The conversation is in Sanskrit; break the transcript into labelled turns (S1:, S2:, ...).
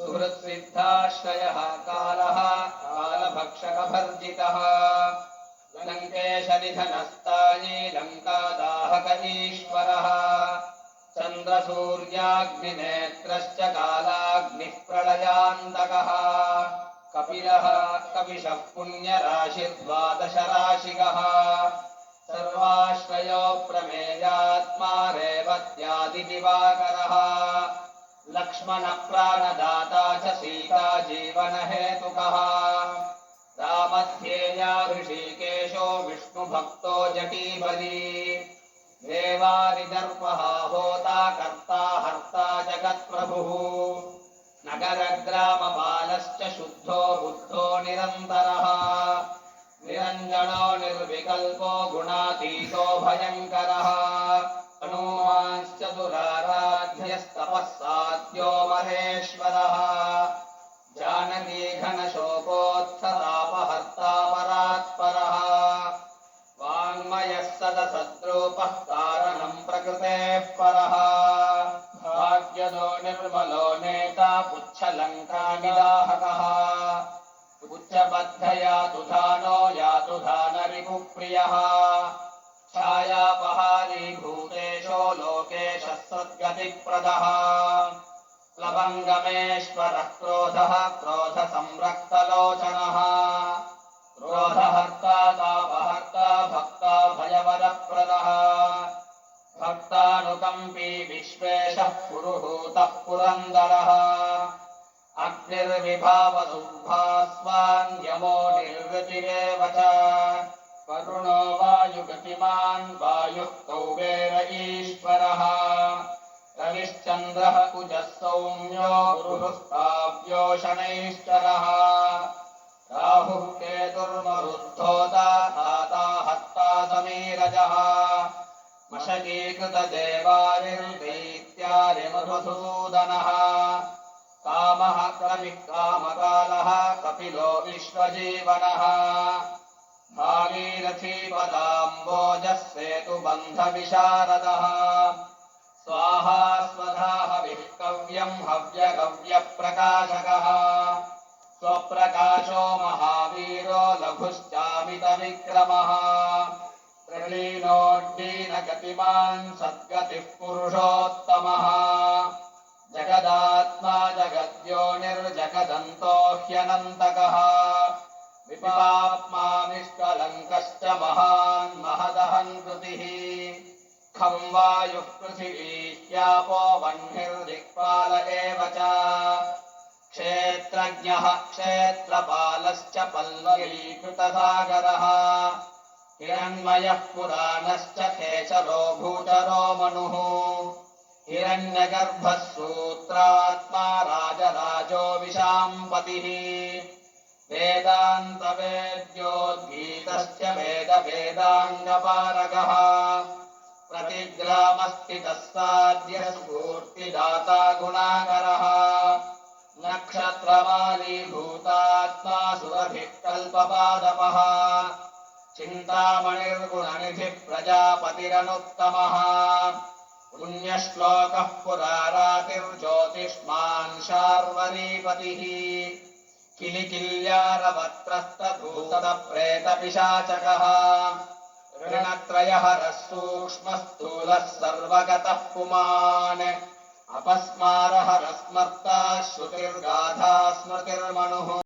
S1: सुहृत्सिद्धाश्रयः कालः कालभक्षकभर्जितः। लङ्केशनिधनस्ताये लङ्कादाहक ईश्वरः चन्द्रसूर्याग्निनेत्रश्च कालाग्निः प्रलयान्तकः। कपिलः कपिशः पुण्यराशिर्द्वादशराशिकः सर्वाश्रयो प्रमेयात्मा रेवत्यादिदिवाकरः लक्ष्मणप्राणदाता च सीता जीवनहेतुकः। रामध्येया ऋषिकेशो विष्णुभक्तो जटीबली देवारिदर्पः होता कर्ता हर्ता जगत्प्रभुः। नगरग्रामपालश्च शुद्धो बुद्धो निरन्तरः। निरञ्जनो निर्विकल्पो गुणातीतो भयङ्करः सदसद्रूपः कारणम् प्रकृतेः परः। भाग्यदो निर्मलो नेता पुच्छलङ्कानिदाहकः उच्चबद्धया तुधानो यातु धानरिपुप्रियः छायापहारी भूतेशो लोकेशः सद्गतिप्रदः। प्लवङ्गमेश्वरः क्रोधः क्रोधसंरक्तलोचनः भक्तानुकम्पी विश्वेशः पुरुहूतः पुरन्दरः। अग्निर्विभावसुभास्वान्यमो निर्वृतिरेव च। वरुणो वायुगतिमान् वायुः कौबेर ईश्वरः। रविश्चन्द्रः कुजः सौम्यो शनैश्चरः। राहुः केतुर्मरुद्धोता धाता हस्ता समीरजः मशकीकृतदेवानिर्दैत्यारिमधुसूदनः कामः कविः कामकालः कपिलो विश्वजीवनः। भागीरथीपदाम्बोजः सेतुबन्धविशारदः। स्वाहा स्वधाः विष्कव्यम् हव्यगव्यप्रकाशकः। स्वप्रकाशो महावीरो लघुश्चामितविक्रमः प्रलीनोड्डीनगतिमान् सद्गतिः पुरुषोत्तमः। जगदात्मा जगद्योनिर्जगदन्तो ह्यनन्तकः। विपाप्मा निष्कलङ्कश्च महान् महदहन् कृतिः। खं वायुः पृथिवीत्यापो वह्निर्दिक्पाल एव च। क्षेत्रज्ञः क्षेत्रपालश्च पल्लवीकृतसागरः हिरण्मयः पुराणश्च खेचरो भूचरो मनुः। हिरण्यगर्भः सूत्रात्मा राजराजो विशाम्पतिः। वेदान्तवेद्योद्गीतश्च वेदवेदाङ्गपारगः प्रतिग्रामस्थितः साध्यः स्फूर्तिदाता गुणाकरः। नक्षत्रमालीभूतात्मा सुरभिः कल्पपादपः चिन्तामणिर्गुणनिधिः प्रजापतिरनुत्तमः पुण्यश्लोकः पुरारातिर्ज्योतिष्मान् शार्वरीपतिः। किलिकिल्यारवत्रस्तभूतप्रेतपिशाचकः ऋणत्रयहरः सूक्ष्मस्थूलः सर्वगतः पुमान्। अपस्मारहरः स्मर्ता श्रुतिर्गाधा स्मृतिर्मनुः